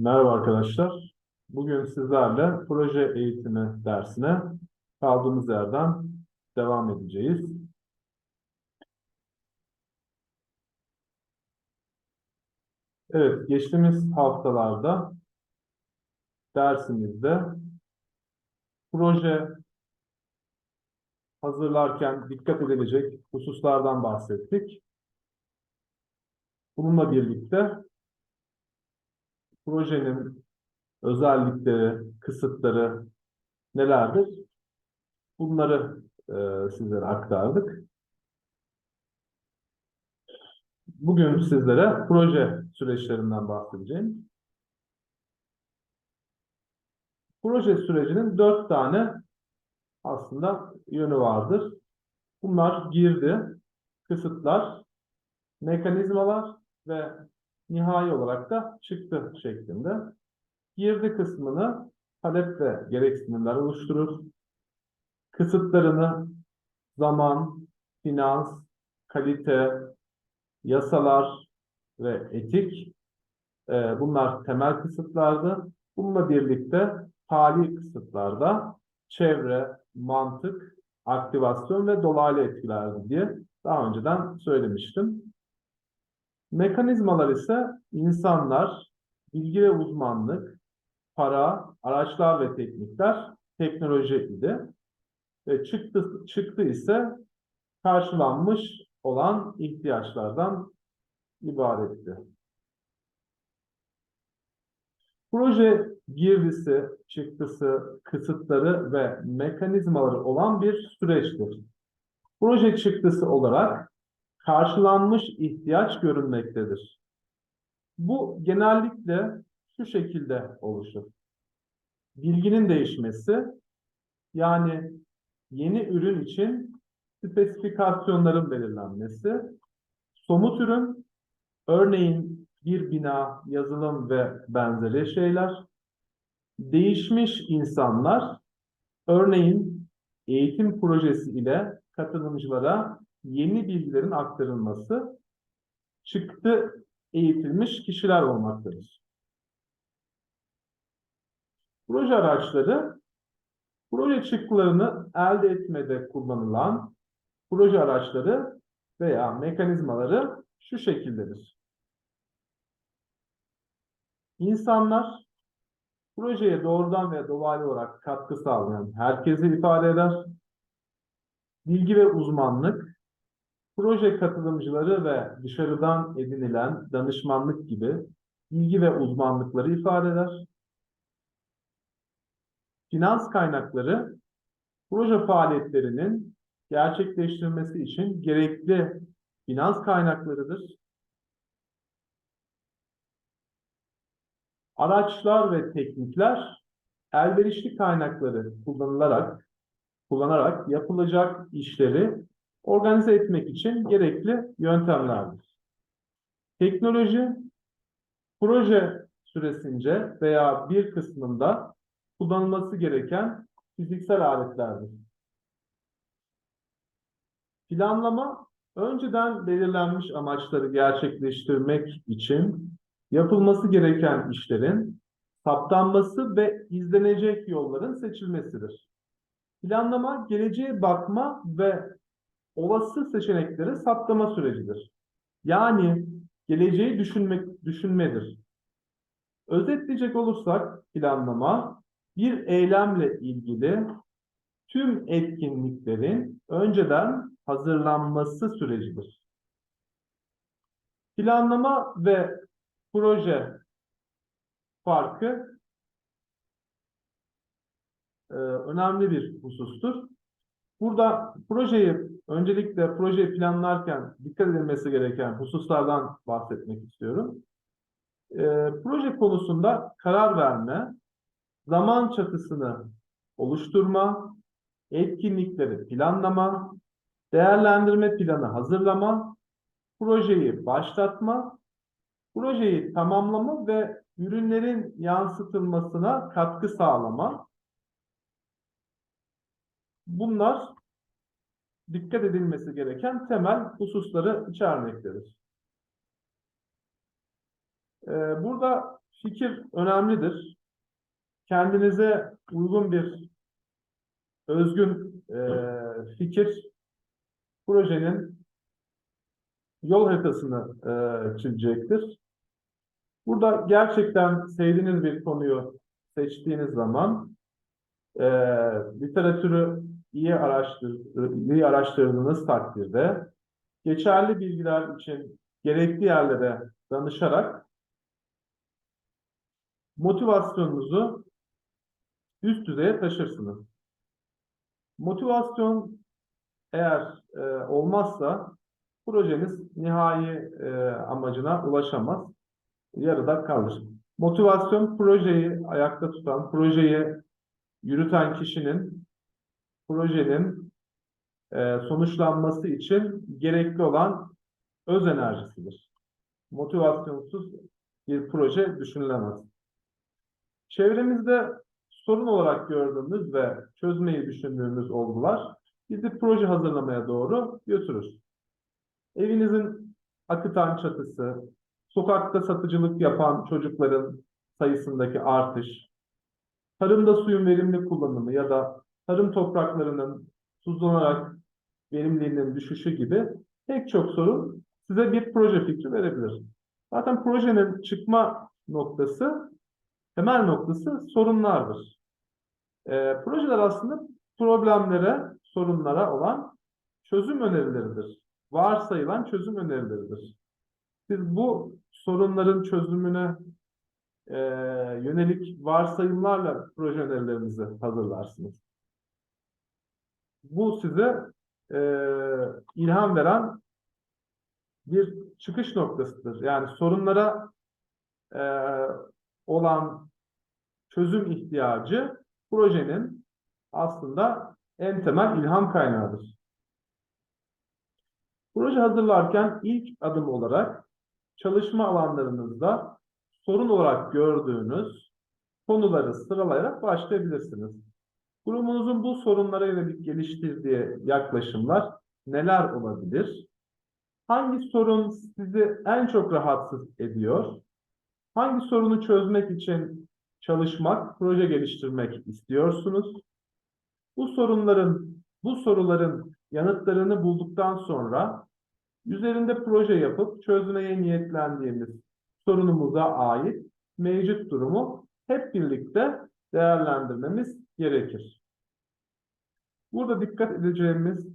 Merhaba arkadaşlar. Bugün sizlerle proje eğitimi dersine kaldığımız yerden devam edeceğiz. Evet, geçtiğimiz haftalarda dersimizde proje hazırlarken dikkat edilecek hususlardan bahsettik. Bununla birlikte projenin özellikleri, kısıtları nelerdir? Bunları e, sizlere aktardık. Bugün sizlere proje süreçlerinden bahsedeceğim. Proje sürecinin dört tane aslında yönü vardır. Bunlar girdi, kısıtlar, mekanizmalar ve nihai olarak da çıktı şeklinde. Girdi kısmını talep ve gereksinimler oluşturur. Kısıtlarını zaman, finans, kalite, yasalar ve etik e, bunlar temel kısıtlardı. Bununla birlikte tali kısıtlarda çevre, mantık, aktivasyon ve dolaylı etkilerdi diye daha önceden söylemiştim. Mekanizmalar ise insanlar, bilgi ve uzmanlık, para, araçlar ve teknikler, teknoloji idi. Ve çıktı, çıktı ise karşılanmış olan ihtiyaçlardan ibaretti. Proje girdisi, çıktısı, kısıtları ve mekanizmaları olan bir süreçtir. Proje çıktısı olarak karşılanmış ihtiyaç görünmektedir. Bu genellikle şu şekilde oluşur. Bilginin değişmesi, yani yeni ürün için spesifikasyonların belirlenmesi, somut ürün, örneğin bir bina, yazılım ve benzeri şeyler, değişmiş insanlar, örneğin eğitim projesi ile katılımcılara yeni bilgilerin aktarılması, çıktı eğitilmiş kişiler olmaktadır. Proje araçları, proje çıktılarını elde etmede kullanılan proje araçları veya mekanizmaları şu şekildedir. İnsanlar projeye doğrudan veya dolaylı olarak katkı sağlayan herkesi ifade eder. Bilgi ve uzmanlık, proje katılımcıları ve dışarıdan edinilen danışmanlık gibi bilgi ve uzmanlıkları ifade eder. Finans kaynakları, proje faaliyetlerinin gerçekleştirilmesi için gerekli finans kaynaklarıdır. Araçlar ve teknikler elverişli kaynakları kullanılarak kullanarak yapılacak işleri organize etmek için gerekli yöntemlerdir. Teknoloji proje süresince veya bir kısmında kullanılması gereken fiziksel aletlerdir. Planlama önceden belirlenmiş amaçları gerçekleştirmek için yapılması gereken işlerin saptanması ve izlenecek yolların seçilmesidir. Planlama geleceğe bakma ve olası seçenekleri saptama sürecidir. Yani geleceği düşünmek düşünmedir. Özetleyecek olursak planlama bir eylemle ilgili tüm etkinliklerin önceden hazırlanması sürecidir. Planlama ve proje farkı e, önemli bir husustur. Burada projeyi, öncelikle projeyi planlarken dikkat edilmesi gereken hususlardan bahsetmek istiyorum. E, proje konusunda karar verme, zaman çatısını oluşturma, etkinlikleri planlama, değerlendirme planı hazırlama, projeyi başlatma, projeyi tamamlama ve ürünlerin yansıtılmasına katkı sağlama. Bunlar dikkat edilmesi gereken temel hususları içermektedir. Ee, burada fikir önemlidir. Kendinize uygun bir özgün e, fikir projenin yol haritasını e, çizecektir. Burada gerçekten sevdiğiniz bir konuyu seçtiğiniz zaman e, literatürü iyi, araştır, iyi araştırdığınız takdirde geçerli bilgiler için gerekli yerlere danışarak motivasyonunuzu üst düzeye taşırsınız. Motivasyon eğer e, olmazsa projeniz nihai e, amacına ulaşamaz. Yarıda kalır. Motivasyon projeyi ayakta tutan, projeyi yürüten kişinin projenin e, sonuçlanması için gerekli olan öz enerjisidir. Motivasyonsuz bir proje düşünülemez. Çevremizde sorun olarak gördüğümüz ve çözmeyi düşündüğümüz olgular bizi proje hazırlamaya doğru götürür. Evinizin akıtan çatısı, sokakta satıcılık yapan çocukların sayısındaki artış, tarımda suyun verimli kullanımı ya da tarım topraklarının tuzlanarak verimliliğinin düşüşü gibi pek çok sorun size bir proje fikri verebilir. Zaten projenin çıkma noktası, temel noktası sorunlardır. Ee, projeler aslında problemlere, sorunlara olan çözüm önerileridir. Varsayılan çözüm önerileridir. Siz bu sorunların çözümüne e, yönelik varsayımlarla proje önerilerinizi hazırlarsınız. Bu size e, ilham veren bir çıkış noktasıdır. Yani sorunlara e, olan çözüm ihtiyacı projenin aslında en temel ilham kaynağıdır. Proje hazırlarken ilk adım olarak çalışma alanlarınızda sorun olarak gördüğünüz konuları sıralayarak başlayabilirsiniz. Kurumunuzun bu sorunlara yönelik geliştirdiği yaklaşımlar neler olabilir? Hangi sorun sizi en çok rahatsız ediyor? Hangi sorunu çözmek için çalışmak, proje geliştirmek istiyorsunuz? Bu sorunların, bu soruların yanıtlarını bulduktan sonra üzerinde proje yapıp çözmeye niyetlendiğimiz sorunumuza ait mevcut durumu hep birlikte değerlendirmemiz gerekir. Burada dikkat edeceğimiz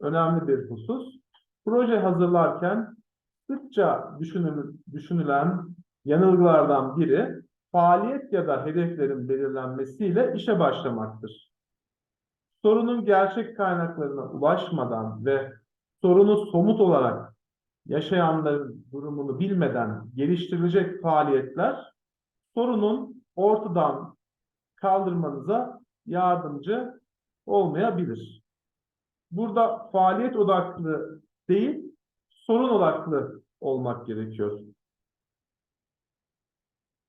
önemli bir husus, proje hazırlarken sıkça düşünül- düşünülen yanılgılardan biri faaliyet ya da hedeflerin belirlenmesiyle işe başlamaktır. Sorunun gerçek kaynaklarına ulaşmadan ve sorunu somut olarak yaşayanların durumunu bilmeden geliştirilecek faaliyetler sorunun ortadan kaldırmanıza yardımcı olmayabilir. Burada faaliyet odaklı değil, sorun odaklı olmak gerekiyor.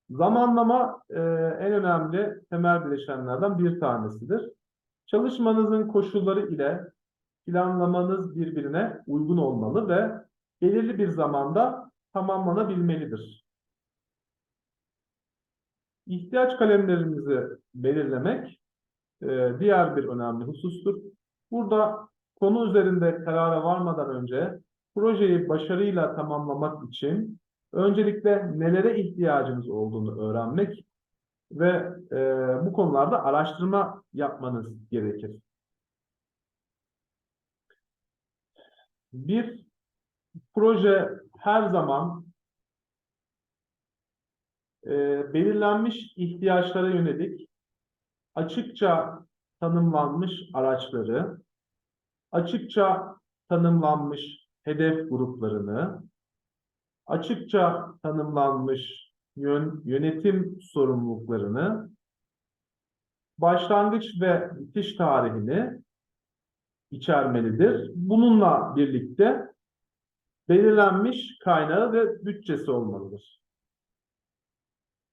Zamanlama e, en önemli temel bileşenlerden bir tanesidir. Çalışmanızın koşulları ile planlamanız birbirine uygun olmalı ve belirli bir zamanda tamamlanabilmelidir. İhtiyaç kalemlerimizi belirlemek e, diğer bir önemli husustur. Burada konu üzerinde karara varmadan önce projeyi başarıyla tamamlamak için öncelikle nelere ihtiyacınız olduğunu öğrenmek ve e, bu konularda araştırma yapmanız gerekir. Bir proje her zaman e, belirlenmiş ihtiyaçlara yönelik açıkça tanımlanmış araçları, açıkça tanımlanmış hedef gruplarını, açıkça tanımlanmış yön, yönetim sorumluluklarını, başlangıç ve bitiş tarihini içermelidir. Bununla birlikte belirlenmiş kaynağı ve bütçesi olmalıdır.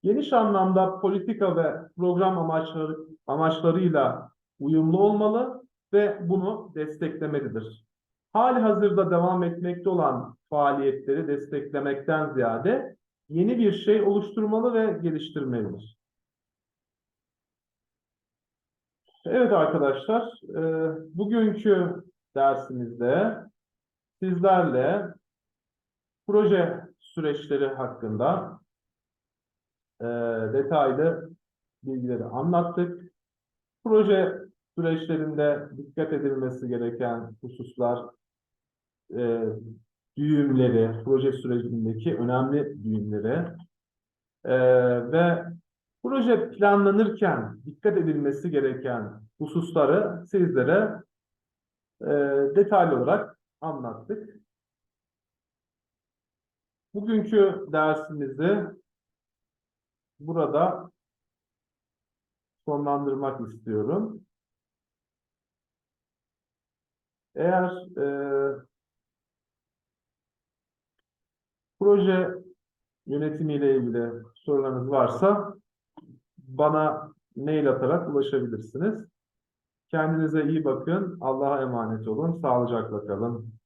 Geniş anlamda politika ve program amaçları, amaçlarıyla uyumlu olmalı ve bunu desteklemelidir. Hali hazırda devam etmekte olan faaliyetleri desteklemekten ziyade yeni bir şey oluşturmalı ve geliştirmelidir. Evet arkadaşlar, e, bugünkü dersimizde sizlerle proje süreçleri hakkında e, detaylı bilgileri anlattık. Proje süreçlerinde dikkat edilmesi gereken hususlar, e, düğümleri, proje sürecindeki önemli düğümleri e, ve proje planlanırken dikkat edilmesi gereken hususları sizlere e, detaylı olarak anlattık. Bugünkü dersimizi burada sonlandırmak istiyorum. Eğer e, proje yönetimiyle ilgili sorularınız varsa bana mail atarak ulaşabilirsiniz. Kendinize iyi bakın. Allah'a emanet olun. Sağlıcakla kalın.